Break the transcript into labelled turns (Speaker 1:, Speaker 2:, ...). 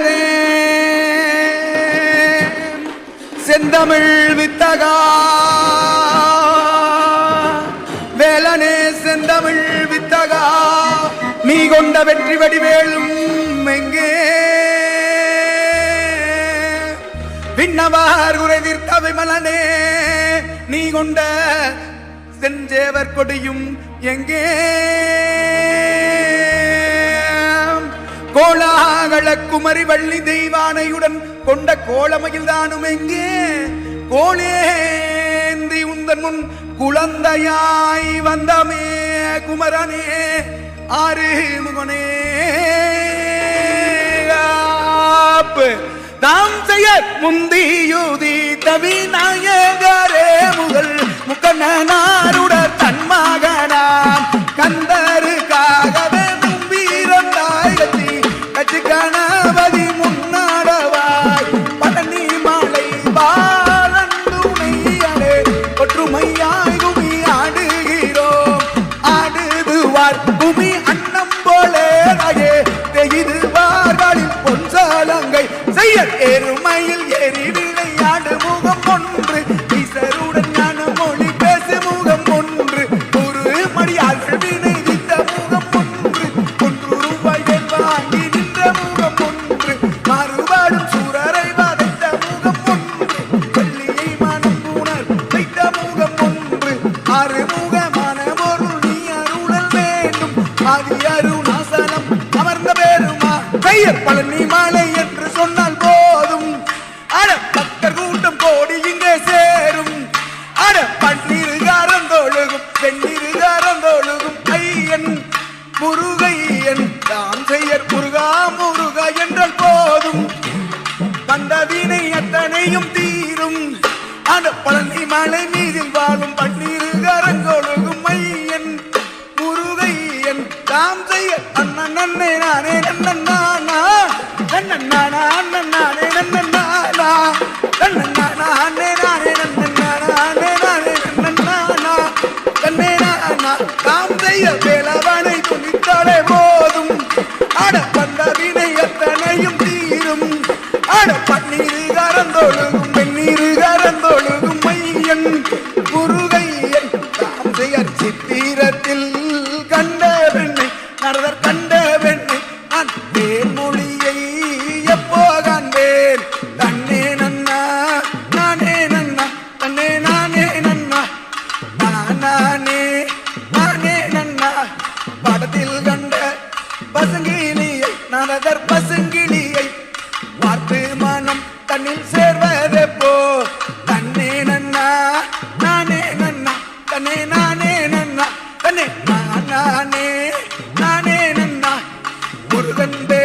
Speaker 1: வேலனே செந்தமிழ் வித்தகா. வேலனே செந்தமிழ் வித்தகா. நீ கொண்ட வெற்றி வடிவேலும் எங்கே? விண்ணவார் உரை விமலனே. நீ கொண்ட செஞ்சேவர் கொடியும் எங்கே? கோலாகல குமரி வள்ளி தெய்வானையுடன் கொண்ட கோலமையில் தானும் எங்கே கோலேந்தி உந்தன் முன் குழந்தையாய் வந்தமே குமரனே ஆறு முகனே காப்பு. தாம் செய்ய முந்தியுதி தவிநாயகரே முதல் முக்கண்ணனாருட ஆடுதுவார் குமி அன்னம் போலே ராயே தெய்துவார்களில் பொன்சாலங்கை செய்ய எருமையில் ஏறி விளையாடு முகம் ஒன்று. ஈசருடன் ஞான மொழி பேசு முகம் ஒன்று. ஒரு மடியால் வினை வித்த முகம் ஒன்று. ஒன்று ரூபாய் வாங்கி நின்ற முகம் ஒன்று. மாறுபாடும் சூரரை வதைத்த முகம் ஒன்று. பள்ளியை மனம் உணர் வைத்த முகம் ஒன்று. ஆறு முகம் அந்த பழனி மலை மீதில் வாழும் பன்னீரு கரங்கொழுகும் மையன் முருகையன் தாம் செய்ய அண்ணன் நன்னே நானே நன்னன் நானா? நன்னன் நானா? அண்ணன் நானே நன்னன் நானா? நன்னன் நானா? அண்ணே நானே நன்னன் நானா? அண்ணே நானே நன்னன் நானா? தன்னே நானா? தாம் செய்ய வேலவனை துணித்தாலே போதும். அட பந்த வினை அத்தனையும் தீரும். அட பன்னீரு கரந்தொழுகும் தாம் சித்திரத்தில் கண்ட பெண்ணை நரதர் கண்ட பெண்ணை நான் தேன்மொழியை எப்போ காண்பேன்? தன்னே நன்னா நானே நன்னா தன்னே நானே நன்னா நானே நானே நன்னா. படத்தில் கண்ட பசுங்கினியை நரதர் பசுங்க நானே